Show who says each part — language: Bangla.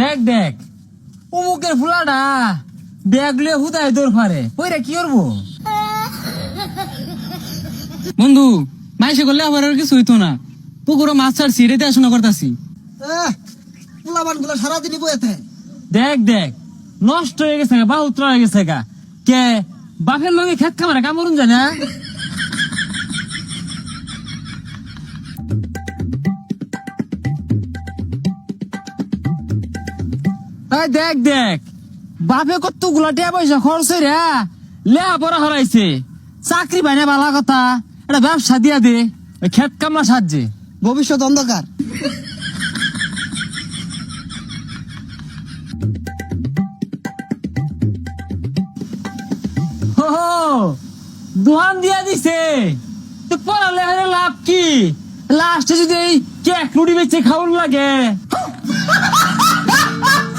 Speaker 1: দেখ দেখ। অমুকের ফুলাটা ব্যাগ লিয়ে হুদায় দৌড় ফারে পইরা কি করব?
Speaker 2: বন্ধু মাইসে করলে আবার আর কিছু হইতো না। পুকুরো মাছ ছাড়ছি রেতে দেখাশোনা করতেছি।
Speaker 3: পোলাবানগুলো সারাদিনই বয়েতে
Speaker 1: দেখ দেখ। নষ্ট হয়ে গেছে গা বাহুত্র হয়ে গেছে গা। কে? বাপের লগে খেত খামারে কামড়ুন জানা এই দেখ দেখ। বাপে কতগুলা টিয়া পয়সা খরচ রে লেহা পড়া হরাইছে। চাকরি পাইনা বালা কথা। এটা ব্যবসা দিয়া দে। খেত কামলা সাহায্যে
Speaker 3: ভবিষ্যৎ অন্ধকার।
Speaker 1: দোহান দিয়া দিছে। তো পড়ালে হলে লাভ কি? লাস্টে যদি এই কেক রুটি বেচে খাওয়ার লাগে।